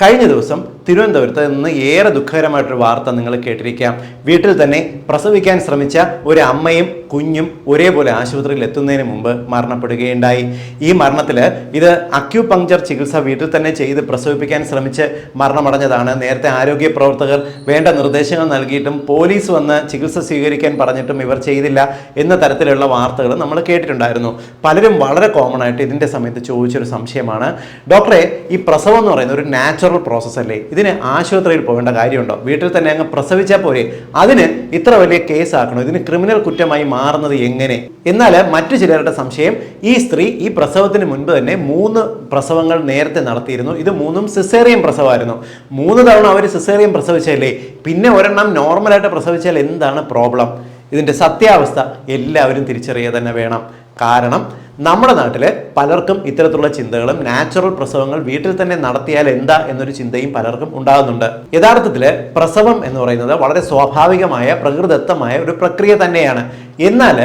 കഴിഞ്ഞ ദിവസം തിരുവനന്തപുരത്ത് നിന്ന് ഏറെ ദുഃഖകരമായിട്ടൊരു വാർത്ത നിങ്ങൾ കേട്ടിരിക്കാം. വീട്ടിൽ തന്നെ പ്രസവിക്കാൻ ശ്രമിച്ച ഒരു അമ്മയും കുഞ്ഞും ഒരേപോലെ ആശുപത്രിയിൽ എത്തുന്നതിന് മുമ്പ് മരണപ്പെടുകയുണ്ടായി. ഈ മരണത്തിൽ ഇത് അക്യൂപങ്ചർ ചികിത്സ വീട്ടിൽ തന്നെ ചെയ്ത് പ്രസവിപ്പിക്കാൻ ശ്രമിച്ച് മരണമടഞ്ഞതാണ്. നേരത്തെ ആരോഗ്യ പ്രവർത്തകർ വേണ്ട നിർദ്ദേശങ്ങൾ നൽകിയിട്ടും പോലീസ് വന്ന് ചികിത്സ സ്വീകരിക്കാൻ പറഞ്ഞിട്ടും ഇവർ ചെയ്തില്ല എന്ന തരത്തിലുള്ള വാർത്തകൾ നമ്മൾ കേട്ടിട്ടുണ്ടായിരുന്നു. പലരും വളരെ കോമൺ ആയിട്ട് ഇതിന്റെ സമയത്ത് ചോദിച്ചൊരു സംശയമാണ്. ഡോക്ടറെ ഈ പ്രസവം എന്ന് പറയുന്ന ഒരു നാച്ചുറൽ പ്രോസസ്സ് അല്ലേ? ഇതിന് ആശുപത്രിയിൽ പോകേണ്ട കാര്യമുണ്ടോ? വീട്ടിൽ തന്നെ അങ്ങ് പ്രസവിച്ചാൽ പോരെ? അതിന് ഇത്ര വലിയ കേസ് ആക്കണോ? ഇതിന് ക്രിമിനൽ കുറ്റമായി മാറുന്നത് എങ്ങനെ? എന്നാൽ മറ്റു ചിലരുടെ സംശയം ഈ സ്ത്രീ ഈ പ്രസവത്തിന് മുൻപ് തന്നെ മൂന്ന് പ്രസവങ്ങൾ നേരത്തെ നടത്തിയിരുന്നു. ഇത് മൂന്നും സിസേറിയൻ പ്രസവമായിരുന്നു. മൂന്ന് തവണ അവർ സിസേറിയൻ പ്രസവിച്ചല്ലേ പിന്നെ ഒരെണ്ണം നോർമലായിട്ട് പ്രസവിച്ചാൽ എന്താണ് പ്രോബ്ലം ഇതിന്റെ സത്യാവസ്ഥ എല്ലാവരും തിരിച്ചറിയുക തന്നെ വേണം. കാരണം നമ്മുടെ നാട്ടിൽ പലർക്കും ഇത്തരത്തിലുള്ള ചിന്തകളും നാച്ചുറൽ പ്രസവങ്ങൾ വീട്ടിൽ തന്നെ നടത്തിയാൽ എന്താ എന്നൊരു ചിന്തയും പലർക്കും ഉണ്ടാകുന്നുണ്ട്. യഥാർത്ഥത്തിൽ പ്രസവം എന്ന് പറയുന്നത് വളരെ സ്വാഭാവികമായ പ്രകൃതിദത്തമായ ഒരു പ്രക്രിയ തന്നെയാണ്. എന്നാൽ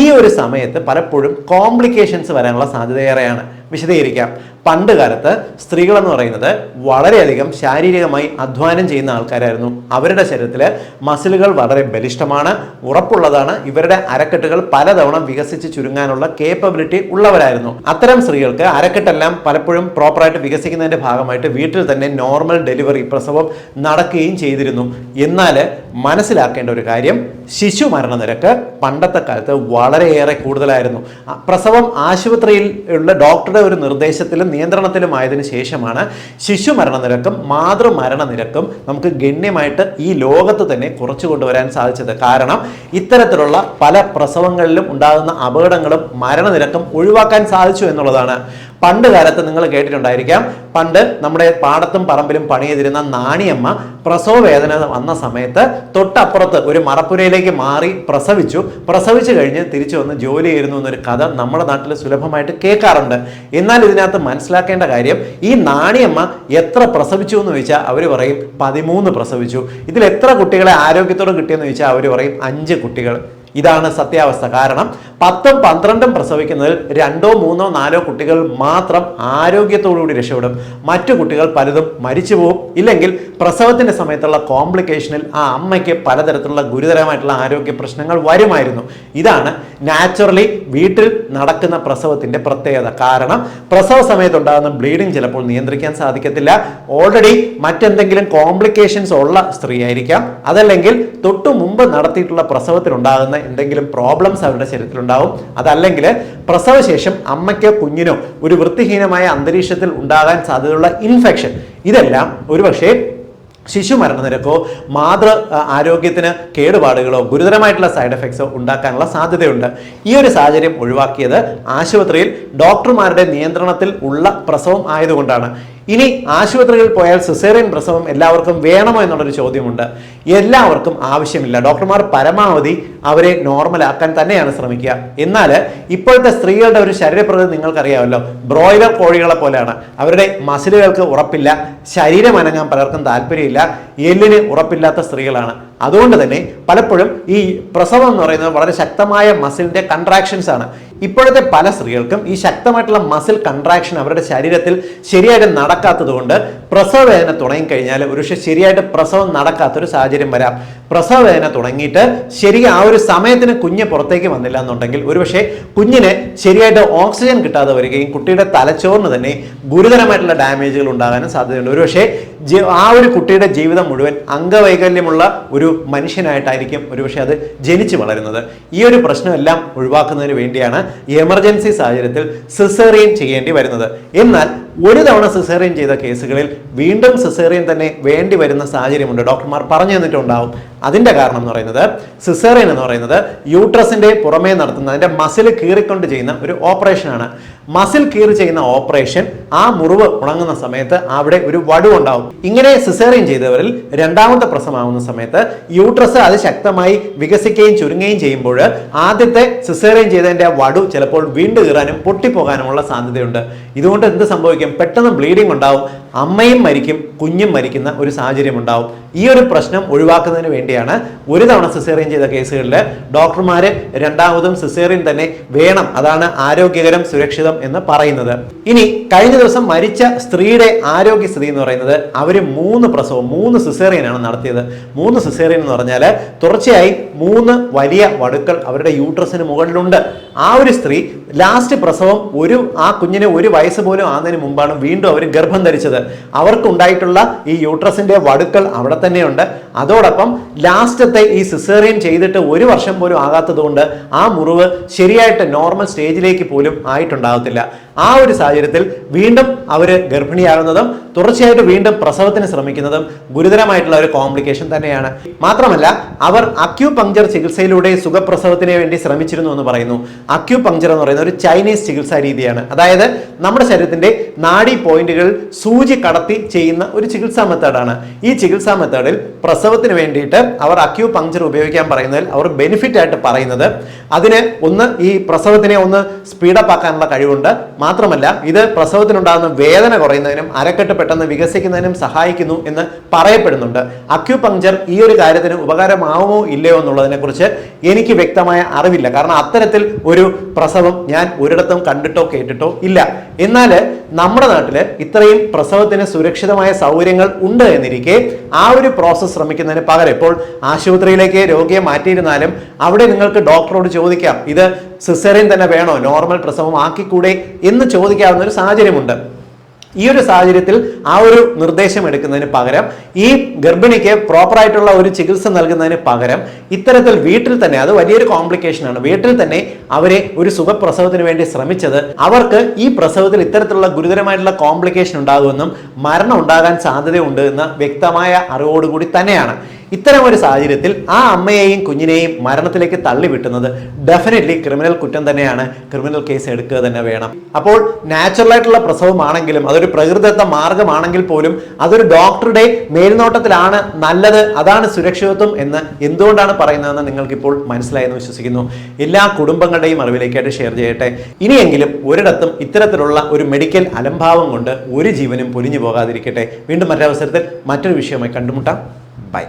ഈ ഒരു സമയത്ത് പലപ്പോഴും കോംപ്ലിക്കേഷൻസ് വരാനുള്ള സാധ്യത ഏറെയാണ് വിശദീകരിക്കാം. പണ്ട് കാലത്ത് സ്ത്രീകൾ എന്ന് പറയുന്നത് വളരെയധികം ശാരീരികമായി അധ്വാനം ചെയ്യുന്ന ആൾക്കാരായിരുന്നു. അവരുടെ ശരീരത്തിൽ മസിലുകൾ വളരെ ബലിഷ്ഠമാണ് ഉറപ്പുള്ളതാണ്. ഇവരുടെ അരക്കെട്ടുകൾ പലതവണ വികസിച്ച് ചുരുങ്ങാനുള്ള കേപ്പബിലിറ്റി ഉള്ളവരായിരുന്നു. അത്തരം സ്ത്രീകൾക്ക് അരക്കെട്ടെല്ലാം പലപ്പോഴും പ്രോപ്പറായിട്ട് വികസിക്കുന്നതിന്റെ ഭാഗമായിട്ട് വീട്ടിൽ തന്നെ നോർമൽ ഡെലിവറി പ്രസവം നടക്കുകയും ചെയ്തിരുന്നു. എന്നാൽ മനസ്സിലാക്കേണ്ട ഒരു കാര്യം ശിശു മരണനിരക്ക് പണ്ടത്തെ കാലത്ത് വളരെയേറെ കൂടുതലായിരുന്നു. പ്രസവം ആശുപത്രിയിൽ ഉള്ള ഡോക്ടറുടെ ഒരു നിർദ്ദേശത്തിലും നിയന്ത്രണത്തിലും ആയതിനു ശേഷമാണ് ശിശു മരണനിരക്കും മാതൃമരണനിരക്കും നമുക്ക് ഗണ്യമായിട്ട് ഈ ലോകത്ത് തന്നെ കുറച്ചു കൊണ്ടുവരാൻ സാധിച്ചത്. കാരണം ഇത്തരത്തിലുള്ള പല പ്രസവങ്ങളിലും ഉണ്ടാകുന്ന അപകടങ്ങളും മരണനിരക്കും ഒഴിവാക്കാൻ സാധിച്ചു എന്നുള്ളതാണ്. പണ്ട് കാലത്ത് നിങ്ങൾ കേട്ടിട്ടുണ്ടായിരിക്കാം. പണ്ട് നമ്മുടെ പാടത്തും പറമ്പിലും പണിയെതിരുന്ന നാണിയമ്മ പ്രസവ വേദന വന്ന സമയത്ത് തൊട്ടപ്പുറത്ത് ഒരു മറപ്പുരയിലേക്ക് മാറി പ്രസവിച്ചു. പ്രസവിച്ചു കഴിഞ്ഞ് തിരിച്ചു വന്ന് ജോലി ചെയ്യുന്നു എന്നൊരു കഥ നമ്മുടെ നാട്ടിൽ സുലഭമായിട്ട് കേൾക്കാറുണ്ട്. എന്നാൽ ഇതിനകത്ത് മനസ്സിലാക്കേണ്ട കാര്യം ഈ നാണിയമ്മ എത്ര പ്രസവിച്ചു എന്ന് ചോദിച്ചാൽ അവർ പറയും പതിമൂന്ന് പ്രസവിച്ചു. ഇതിൽ എത്ര കുട്ടികളെ ആരോഗ്യത്തോടെ കിട്ടിയെന്ന് ചോദിച്ചാൽ അവർ പറയും അഞ്ച് കുട്ടികൾ. ഇതാണ് സത്യാവസ്ഥ. കാരണം പത്തും പന്ത്രണ്ടും പ്രസവിക്കുന്നതിൽ രണ്ടോ മൂന്നോ നാലോ കുട്ടികൾ മാത്രം ആരോഗ്യത്തോടുകൂടി രക്ഷപ്പെടും. മറ്റു കുട്ടികൾ പലതും മരിച്ചു പോകും. ഇല്ലെങ്കിൽ പ്രസവത്തിന്റെ സമയത്തുള്ള കോംപ്ലിക്കേഷനിൽ ആ അമ്മയ്ക്ക് പലതരത്തിലുള്ള ഗുരുതരമായിട്ടുള്ള ആരോഗ്യ പ്രശ്നങ്ങൾ വരുമായിരുന്നു. ഇതാണ് നാച്ചുറലി വീട്ടിൽ നടക്കുന്ന പ്രസവത്തിന്റെ പ്രത്യേകത. കാരണം പ്രസവ സമയത്തുണ്ടാകുന്ന ബ്ലീഡിങ് ചിലപ്പോൾ നിയന്ത്രിക്കാൻ സാധിക്കത്തില്ല. ഓൾറെഡി മറ്റെന്തെങ്കിലും കോംപ്ലിക്കേഷൻസ് ഉള്ള സ്ത്രീ ആയിരിക്കാം അതല്ലെങ്കിൽ തൊട്ടു മുമ്പ് നടത്തിയിട്ടുള്ള പ്രസവത്തിലുണ്ടാകുന്ന എന്തെങ്കിലും പ്രോബ്ലംസ് അവരുടെ ശരീരത്തിലുണ്ടാവും. അതല്ലെങ്കിൽ പ്രസവശേഷം അമ്മയ്ക്കോ കുഞ്ഞിനോ ഒരു വൃത്തിഹീനമായ അന്തരീക്ഷത്തിൽ ഉണ്ടാകാൻ സാധ്യതയുള്ള ഇൻഫെക്ഷൻ ഇതെല്ലാം ഒരുപക്ഷെ ശിശു മരണനിരക്കോ മാതൃ ആരോഗ്യത്തിന് കേടുപാടുകളോ ഗുരുതരമായിട്ടുള്ള സൈഡ് എഫക്ട്സോ ഉണ്ടാക്കാനുള്ള സാധ്യതയുണ്ട്. ഈ ഒരു സാഹചര്യം ഒഴിവാക്കിയത് ആശുപത്രിയിൽ ഡോക്ടർമാരുടെ നിയന്ത്രണത്തിൽ ഉള്ള പ്രസവം ആയതുകൊണ്ടാണ്. ഇനി ആശുപത്രികളിൽ പോയാൽ സിസേറിയൻ പ്രസവം എല്ലാവർക്കും വേണമോ എന്നുള്ളൊരു ചോദ്യമുണ്ട്. എല്ലാവർക്കും ആവശ്യമില്ല. ഡോക്ടർമാർ പരമാവധി അവരെ നോർമലാക്കാൻ തന്നെയാണ് ശ്രമിക്കുക. എന്നാൽ ഇപ്പോഴത്തെ സ്ത്രീകളുടെ ഒരു ശരീരപ്രകൃതി നിങ്ങൾക്കറിയാമല്ലോ. ബ്രോയിലർ കോഴികളെ പോലെയാണ്. അവരുടെ മസിലുകൾക്ക് ഉറപ്പില്ല. ശരീരമനങ്ങാൻ പലർക്കും താല്പര്യമില്ല. എല്ലിന് ഉറപ്പില്ലാത്ത സ്ത്രീകളാണ്. അതുകൊണ്ട് തന്നെ പലപ്പോഴും ഈ പ്രസവം എന്ന് പറയുന്നത് വളരെ ശക്തമായ മസിലിന്റെ കൺട്രാക്ഷൻസ് ആണ്. ഇപ്പോഴത്തെ പല സ്ത്രീകൾക്കും ഈ ശക്തമായിട്ടുള്ള മസിൽ കൺട്രാക്ഷൻ അവരുടെ ശരീരത്തിൽ ശരിയായിട്ട് നടക്കാത്തത് കൊണ്ട് പ്രസവ വേദന തുടങ്ങിക്കഴിഞ്ഞാൽ ഒരുപക്ഷെ ശരിയായിട്ട് പ്രസവം നടക്കാത്തൊരു സാഹചര്യം വരാം. പ്രസവവേദന തുടങ്ങിയിട്ട് ശരി ആ ഒരു സമയത്തിന് കുഞ്ഞ് പുറത്തേക്ക് വന്നില്ല എന്നുണ്ടെങ്കിൽ ഒരുപക്ഷെ കുഞ്ഞിന് ശരിയായിട്ട് ഓക്സിജൻ കിട്ടാതെ വരികയും കുട്ടിയുടെ തലച്ചോറിന് തന്നെ ഗുരുതരമായിട്ടുള്ള ഡാമേജുകൾ ഉണ്ടാകാനും സാധ്യതയുണ്ട്. ഒരുപക്ഷെ ആ ഒരു കുട്ടിയുടെ ജീവിതം മുഴുവൻ അംഗവൈകല്യമുള്ള ഒരു മനുഷ്യനായിട്ടായിരിക്കും ഒരുപക്ഷെ അത് ജനിച്ചു വളരുന്നത്. ഈ ഒരു പ്രശ്നമെല്ലാം ഒഴിവാക്കുന്നതിന് വേണ്ടിയാണ് എമർജൻസി സാഹചര്യത്തിൽ സിസേറിയൻ ചെയ്യേണ്ടി വരുന്നത്. എന്നാൽ ഒരു തവണ സിസേറിയൻ ചെയ്ത കേസുകളിൽ വീണ്ടും സിസേറിയൻ തന്നെ വേണ്ടി വരുന്ന സാഹചര്യമുണ്ട്. ഡോക്ടർമാർ പറഞ്ഞു തന്നിട്ടുണ്ടാവും. അതിന്റെ കാരണം എന്ന് പറയുന്നത് സിസേറിയൻ എന്ന് പറയുന്നത് യൂട്രസിന്റെ പുറമേ നടത്തുന്ന അതിന്റെ മസിൽ കീറിക്കൊണ്ട് ചെയ്യുന്ന ഒരു ഓപ്പറേഷനാണ് മസിൽ കീറി ചെയ്യുന്ന ഓപ്പറേഷൻ ആ മുറിവ് ഉണങ്ങുന്ന സമയത്ത് അവിടെ ഒരു വടു ഉണ്ടാവും. ഇങ്ങനെ സിസേറിയൻ ചെയ്തവരിൽ രണ്ടാമത്തെ പ്രസവമാവുന്ന സമയത്ത് യൂട്രസ് അത് ശക്തമായി വികസിക്കുകയും ചുരുങ്ങുകയും ചെയ്യുമ്പോൾ ആദ്യത്തെ സിസേറിയൻ ചെയ്തതിന്റെ ആ വടു ചിലപ്പോൾ വീണ്ടു കീറാനും പൊട്ടിപ്പോകാനുമുള്ള സാധ്യതയുണ്ട്. ഇതുകൊണ്ട് എന്ത് സംഭവിക്കും? പെട്ടെന്ന് ബ്ലീഡിംഗ് ഉണ്ടാവും. അമ്മയും മരിക്കും കുഞ്ഞും മരിക്കുന്ന ഒരു സാഹചര്യം ഉണ്ടാവും. ഈ ഒരു പ്രശ്നം ഒഴിവാക്കുന്നതിന് വേണ്ടിയാണ് ഒരു തവണ സിസേറിയൻ ചെയ്ത കേസുകളിൽ ഡോക്ടർമാർ രണ്ടാമതും സിസേറിയൻ തന്നെ വേണം. അതാണ് ആരോഗ്യകരം സുരക്ഷിതം എന്ന് പറയുന്നത്. ഇനി കഴിഞ്ഞ ദിവസം മരിച്ച സ്ത്രീയുടെ ആരോഗ്യസ്ഥിതി എന്ന് പറയുന്നത് അവർ മൂന്ന് പ്രസവം മൂന്ന് സിസേറിയൻ ആണ് നടത്തിയത്. മൂന്ന് സിസേറിയൻ എന്ന് പറഞ്ഞാൽ തുടർച്ചയായി മൂന്ന് വലിയ വടുക്കൾ അവരുടെ യൂട്രസിന് മുകളിലുണ്ട്. ആ ഒരു സ്ത്രീ ലാസ്റ്റ് പ്രസവം ഒരു ആ കുഞ്ഞിന് ഒരു വയസ്സ് പോലും ആകുന്നതിന് മുമ്പാണ് വീണ്ടും അവർ ഗർഭം ധരിച്ചത്. അവർക്കുണ്ടായിട്ടുള്ള ഈ യൂട്രസിന്റെ വടുക്കൾ അവിടെ തന്നെയുണ്ട്. അതോടൊപ്പം ലാസ്റ്റത്തെ ഈ സിസേറിയൻ ചെയ്തിട്ട് ഒരു വർഷം പോലും ആകാത്തത് കൊണ്ട് ആ മുറിവ് ശരിയായിട്ട് നോർമൽ സ്റ്റേജിലേക്ക് പോലും ആയിട്ടുണ്ടാകത്തില്ല. ആ ഒരു സാഹചര്യത്തിൽ വീണ്ടും അവർ ഗർഭിണിയാകുന്നതും തുടർച്ചയായിട്ട് വീണ്ടും പ്രസവത്തിന് ശ്രമിക്കുന്നതും ഗുരുതരമായിട്ടുള്ള ഒരു കോംപ്ലിക്കേഷൻ തന്നെയാണ്. മാത്രമല്ല അവർ അക്യൂ പങ്ചർ ചികിത്സയിലൂടെ സുഖപ്രസവത്തിന് വേണ്ടി ശ്രമിച്ചിരുന്നു എന്ന് പറയുന്നു. അക്യൂ പങ്ചർ എന്ന് പറയുന്ന ഒരു ചൈനീസ് ചികിത്സാ രീതിയാണ്. അതായത് നമ്മുടെ ശരീരത്തിന്റെ നാഡി പോയിന്റുകൾ സൂചി കടത്തി ചെയ്യുന്ന ഒരു ചികിത്സാ മെത്തേഡാണ് ഈ ചികിത്സാ മെത്തേഡിൽ പ്രസവത്തിന് വേണ്ടിയിട്ട് അവർ അക്യൂ പങ്ചർ ഉപയോഗിക്കാൻ പറയുന്നതിൽ അവർ ബെനിഫിറ്റ് ആയിട്ട് പറയുന്നത് അതിന് ഒന്ന് ഈ പ്രസവത്തിനെ ഒന്ന് സ്പീഡപ്പ് ആക്കാനുള്ള കഴിവുണ്ട്. മാത്രമല്ല ഇത് പ്രസവത്തിനുണ്ടാകുന്ന വേദന കുറയുന്നതിനും അരക്കെട്ട് പെട്ടെന്ന് വികസിക്കുന്നതിനും സഹായിക്കുന്നു എന്ന് പറയപ്പെടുന്നുണ്ട്. അക്യുപങ്ചർ ഈ ഒരു കാര്യത്തിന് ഉപകാരമാവുമോ ഇല്ലയോ എന്നുള്ളതിനെ കുറിച്ച് എനിക്ക് വ്യക്തമായ അറിവില്ല. കാരണം അത്തരത്തിൽ ഒരു പ്രസവം ഞാൻ ഒരിടത്തും കണ്ടിട്ടോ കേട്ടിട്ടോ ഇല്ല. എന്നാൽ നമ്മുടെ നാട്ടിൽ ഇത്രയും പ്രസവത്തിന് സുരക്ഷിതമായ സൗകര്യങ്ങൾ ഉണ്ട് എന്നിരിക്കെ ആ ഒരു പ്രോസസ്സ് ശ്രമിക്കുന്നതിന് പകരം ഇപ്പോൾ ആശുപത്രിയിലേക്ക് രോഗിയെ മാറ്റിയിരുന്നാലും അവിടെ നിങ്ങൾക്ക് ഡോക്ടറോട് ചോദിക്കാം ഇത് സിസേറിയൻ തന്നെ വേണോ? നോർമൽ പ്രസവം ആക്കിക്കൂടെ? എന്ന് ചോദിക്കാവുന്ന ഒരു സാഹചര്യമുണ്ട്. ഈ ഒരു സാഹചര്യത്തിൽ ആ ഒരു നിർദ്ദേശം എടുക്കുന്നതിന് പകരം ഈ ഗർഭിണിക്ക് പ്രോപ്പറായിട്ടുള്ള ഒരു ചികിത്സ നൽകുന്നതിന് പകരം ഇത്തരത്തിൽ വീട്ടിൽ തന്നെ അത് വലിയൊരു കോംപ്ലിക്കേഷൻ ആണ്. വീട്ടിൽ തന്നെ അവരെ ഒരു സുഖപ്രസവത്തിന് വേണ്ടി ശ്രമിച്ചത് അവർക്ക് ഈ പ്രസവത്തിൽ ഇത്തരത്തിലുള്ള ഗുരുതരമായിട്ടുള്ള കോംപ്ലിക്കേഷൻ ഉണ്ടാകുമെന്നും മരണം ഉണ്ടാകാൻ സാധ്യതയുണ്ട് എന്ന വ്യക്തമായ അറിവോടുകൂടി തന്നെയാണ്. ഇത്തരം ഒരു സാഹചര്യത്തിൽ ആ അമ്മയെയും കുഞ്ഞിനെയും മരണത്തിലേക്ക് തള്ളിവിട്ടുന്നത് ഡെഫിനറ്റ്ലി ക്രിമിനൽ കുറ്റം തന്നെയാണ്. ക്രിമിനൽ കേസ് എടുക്കുക തന്നെ വേണം. അപ്പോൾ നാച്ചുറൽ ആയിട്ടുള്ള പ്രസവമാണെങ്കിലും അതൊരു പ്രകൃതിദത്ത മാർഗമാണെങ്കിൽ പോലും അതൊരു ഡോക്ടറുടെ മേൽനോട്ടത്തിലാണ് നല്ലത് അതാണ് സുരക്ഷിതത്വം എന്ന് എന്തുകൊണ്ടാണ് പറയുന്നതെന്ന് നിങ്ങൾക്കിപ്പോൾ മനസ്സിലായെന്ന് വിശ്വസിക്കുന്നു. എല്ലാ കുടുംബങ്ങളുടെയും അറിവിലേക്കായിട്ട് ഷെയർ ചെയ്യട്ടെ. ഇനിയെങ്കിലും ഒരിടത്തും ഇത്തരത്തിലുള്ള ഒരു മെഡിക്കൽ അലംഭാവം കൊണ്ട് ഒരു ജീവനും പൊലിഞ്ഞു പോകാതിരിക്കട്ടെ. വീണ്ടും മറ്റൊരവസരത്തിൽ മറ്റൊരു വിഷയമായി കണ്ടുമുട്ടാം. ബൈ